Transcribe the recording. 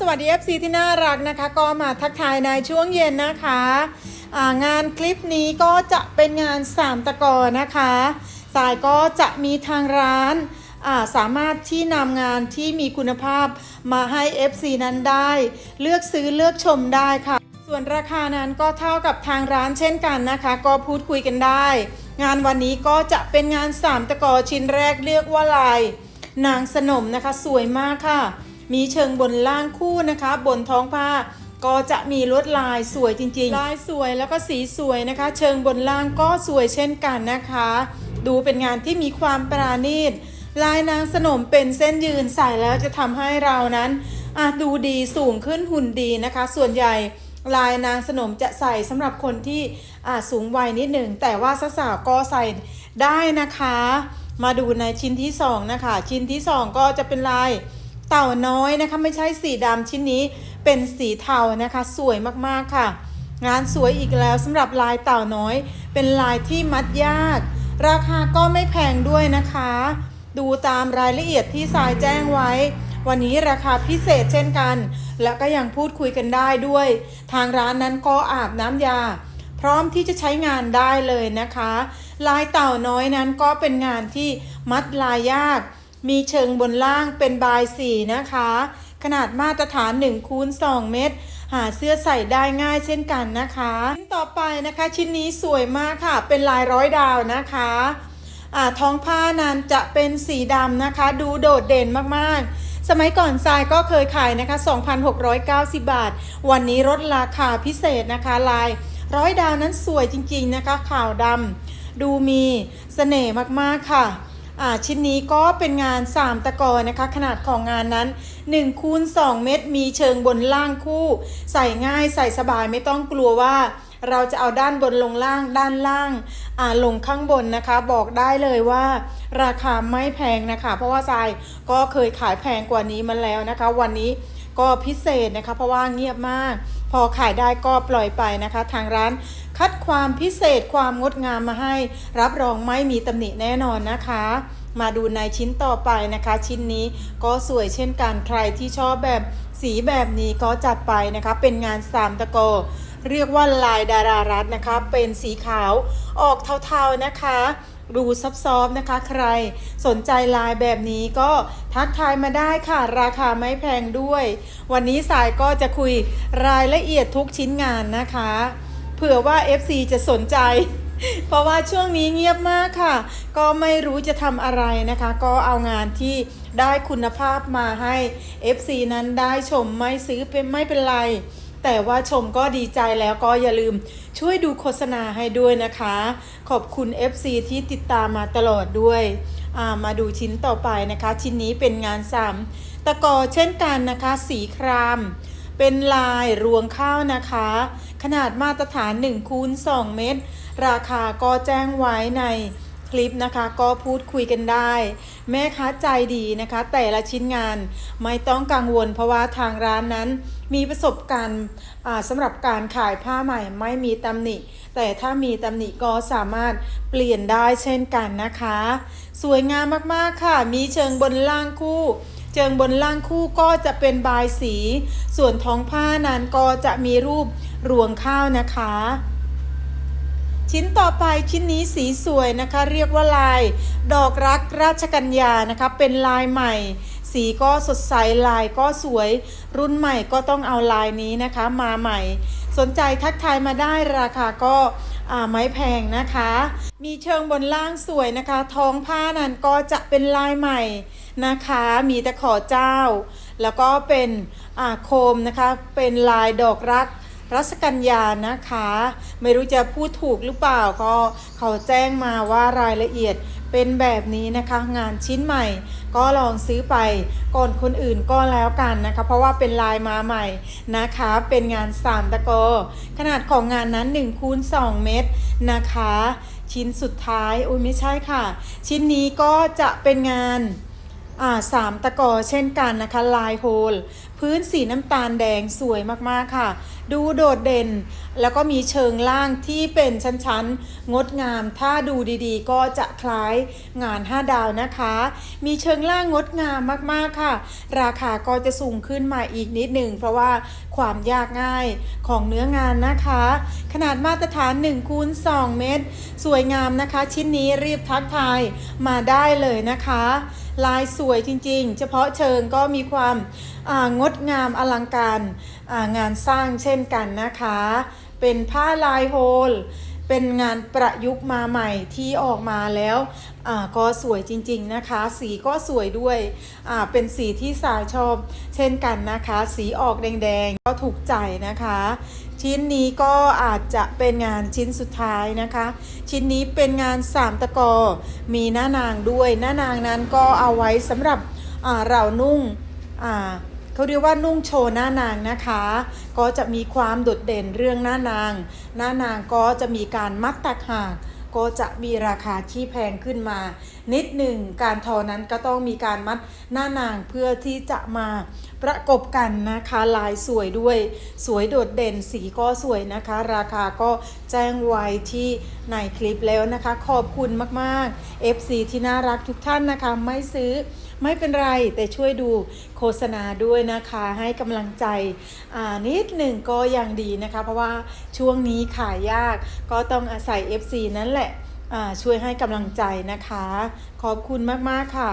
สวัสดี FC ที่น่ารักนะคะ ก็มาทักทายในช่วงเย็นนะคะางานคลิปนี้ก็จะเป็นงานสามตะกอนะคะ สายก็จะมีทางร้านาสามารถที่นำงานที่มีคุณภาพมาให้ FC นั้นได้ เลือกซื้อเลือกชมได้ค่ะ ส่วนราคานั้นก็เท่ากับทางร้านเช่นกันนะคะ ก็พูดคุยกันได้ งานวันนี้ก็จะเป็นงานสามตะกอชิ้นแรกเรียกว่าลาย นางสนมนะคะสวยมากค่ะ มีเชิงบนล่างคู่นะคะ บนท้องผ้าก็จะมีลวดลายสวยจริงๆ ลายสวยแล้วก็สีสวยนะคะ เชิงบนล่างก็สวยเช่นกันนะคะ ดูเป็นงานที่มีความปราณีต ลายนางสนมเป็นเส้นยืนใส่แล้วจะทำให้เรานั้นอะดูดีสูงขึ้นหุ่นดีนะคะ ส่วนใหญ่ลายนางสนมจะใส่สำหรับคนที่อ่าสูงวัยนิดหนึ่ง แต่ว่าสาวๆก็ใส่ได้นะคะ มาดูในชิ้นที่สองนะคะ ชิ้นที่สองก็จะเป็นลาย เต่าน้อยนะคะ ไม่ใช่สีดำชิ้นนี้เป็นสีเทานะคะ สวยมากๆค่ะ งานสวยอีกแล้วสำหรับลายเต่าน้อย เป็นลายที่มัดยาก ราคาก็ไม่แพงด้วยนะคะ ดูตามรายละเอียดที่สายแจ้งไว้ วันนี้ราคาพิเศษเช่นกัน แล้วก็ยังพูดคุยกันได้ด้วย ทางร้านนั้นก็อาบน้ำยา พร้อมที่จะใช้งานได้เลยนะคะ ลายเต่าน้อยนั้นก็เป็นงานที่มัดลายยาก มีเชิงบนล่างเป็นบายสีนะคะ ขนาดมาตรฐาน1คูณ2เมตร หาเสื้อใส่ได้ง่ายเช่นกันนะคะชิ้นต่อไปนะคะ ชิ้นนี้สวยมากค่ะ เป็นลายร้อยดาวนะคะอ่าท้องผ้านั้นจะเป็นสีดำนะคะ ดูโดดเด่นมากๆ สมัยก่อนทรายก็เคยขายนะคะ 2,690 บาท วันนี้ลดราคาพิเศษนะคะ ลายร้อยดาวนั้นสวยจริงๆนะคะ ขาวดำดูมีเสน่ห์มากๆค่ะ ชิ้นนี้ก็เป็นงาน 3 ตะกอนะคะ ขนาดของงานนั้น1คูณ2เม็ดมีเชิงบนล่างคู่ ใส่ง่ายใส่สบายไม่ต้องกลัวว่าเราจะเอาด้านบนลงล่างด้านล่างาลงข้างบนนะคะ บอกได้เลยว่าราคาไม่แพงนะคะ เพราะว่าทรายก็เคยขายแพงกว่านี้มาแล้วนะคะ วันนี้ก็พิเศษนะคะ เพราะว่าเงียบมาก พอขายได้ก็ปล่อยไปนะคะ ทางร้าน คัดความพิเศษความงดงามมาให้ รับรองไม่มีตำหนิแน่นอนนะคะ มาดูในชิ้นต่อไปนะคะ ชิ้นนี้ก็สวยเช่นกันใครที่ชอบแบบสีแบบนี้ก็จัดไปนะคะ เป็นงานสามตะโกเรียกว่าลายดารารัตน์นะคะ เป็นสีขาวออกเทาๆนะคะดูซับซ้อนนะคะใครสนใจลายแบบนี้ก็ทักทายมาได้ค่ะ ราคาไม่แพงด้วย วันนี้สายก็จะคุยรายละเอียดทุกชิ้นงานนะคะ ผื่อว่า FC จะสนใจ เพราะว่าช่วงนี้เงียบมากค่ะ ก็ไม่รู้จะทำอะไรนะคะ ก็เอางานที่ได้คุณภาพมาให้ FC นั้นได้ชมไม่ซื้อเป็นไม่เป็นไร แต่ว่าชมก็ดีใจแล้วก็อย่าลืมช่วยดูโฆษณาให้ด้วยนะคะ ขอบคุณ FC ที่ติดตามมาตลอดด้วยามาดูชิ้นต่อไปนะคะ ชิ้นนี้เป็นงานสามตะกอเช่นกันนะคะ สีคราม เป็นลายรวงข้าวนะคะ ขนาดมาตรฐาน1คูณ2เมตร ราคาก็แจ้งไว้ในคลิปนะคะก็พูดคุยกันได้ แม่ค้าใจดีนะคะ แต่ละชิ้นงานไม่ต้องกังวล เพราะว่าทางร้านนั้นมีประสบการณ์สำหรับการขายผ้าใหม่ไม่มีตำหนิ แต่ถ้ามีตำหนิก็สามารถเปลี่ยนได้เช่นกันนะคะ สวยงามมากๆค่ะ มีเชิงบนล่างคู่ เจิงบนล่างคู่ก็จะเป็นบายสี ส่วนท้องผ้านั้นก็จะมีรูปรวงข้าวนะคะ ชิ้นต่อไปชิ้นนี้สีสวยนะคะ เรียกว่าลาย ดอกรักราชกัญญานะคะ เป็นลายใหม่ สีก็สดใสลายก็สวย รุ่นใหม่ก็ต้องเอาลายนี้นะคะมาใหม่ สนใจทักทายมาได้ราคาก็ไม่แพงนะคะ มีเชิงบนล่างสวยนะคะ ท้องผ้านั้นก็จะเป็นลายใหม่ นะคะ มีตะขอเจ้า แล้วก็เป็นอาโคมนะคะ เป็นลายดอกรักรัศกัญญานะคะ ไม่รู้จะพูดถูกหรือเปล่าก็เขาแจ้งมาว่ารายละเอียดเป็นแบบนี้นะคะ งานชิ้นใหม่ ก็ลองซื้อไปก่อนคนอื่นก็แล้วกันนะคะ เพราะว่าเป็นลายมาใหม่นะคะ เป็นงานสามตะโกขนาดของงานนั้น1คูณ2เมตรนะคะ ชิ้นสุดท้ายอุ้ยไม่ใช่ค่ะ ชิ้นนี้ก็จะเป็นงาน อ่าสามตะกอเช่นกันนะคะ ลายโฮลพื้นสีน้ำตาลแดงสวยมากๆค่ะ ดูโดดเด่น แล้วก็มีเชิงล่างที่เป็นชั้นๆ งดงาม ถ้าดูดีๆ ก็จะคล้ายงาน 5 ดาวนะคะ มีเชิงล่างงดงามมากๆค่ะ ราคาก็จะสูงขึ้นมาอีกนิดหนึ่ง เพราะว่าความยากง่ายของเนื้องานนะคะ ขนาดมาตรฐาน1คูณ2เมตร สวยงามนะคะ ชิ้นนี้รีบทักทายมาได้เลยนะคะ ลายสวยจริง ๆ เฉพาะเชิงก็มีความางดงามอลังการางานสร้างเช่นกันนะคะ เป็นผ้าลายโฮล เป็นงานประยุกต์มาใหม่ที่ออกมาแล้วอ่าก็สวยจริงๆนะคะ สีก็สวยด้วยอ่าเป็นสีที่สายชอบ เช่นกันนะคะ สีออกแดงๆ ก็ถูกใจนะคะ ชิ้นนี้ก็อาจจะเป็นงานชิ้นสุดท้ายนะคะ ชิ้นนี้เป็นงานสามตะกอ มีหน้านางด้วย หน้านางนั้นก็เอาไว้สำหรับอ่าเรานุ่งอ่า เขาเรียกว่านุ่งโชว์หน้านางนะคะ ก็จะมีความโดดเด่นเรื่องหน้านาง หน้านางก็จะมีการมัดตักหากก็จะมีราคาที่แพงขึ้นมา นิดหนึ่งการทอนั้นก็ต้องมีการมัดหน้านางเพื่อที่จะมาประกบกันนะคะลายสวยด้วย สวยโดดเด่นสีก็สวยนะคะ ราคาก็แจ้งไว้ที่ในคลิปแล้วนะคะ ขอบคุณมากๆ FC ที่น่ารักทุกท่านนะคะไม่ซื้อ ไม่เป็นไรแต่ช่วยดูโฆษณาด้วยนะคะ ให้กำลังใจนิดหนึ่งก็ยังดีนะคะ เพราะว่าช่วงนี้ขายยากก็ต้องอาศัย FC นั่นแหละช่วยให้กำลังใจนะคะ ขอบคุณมาก ๆ ค่ะ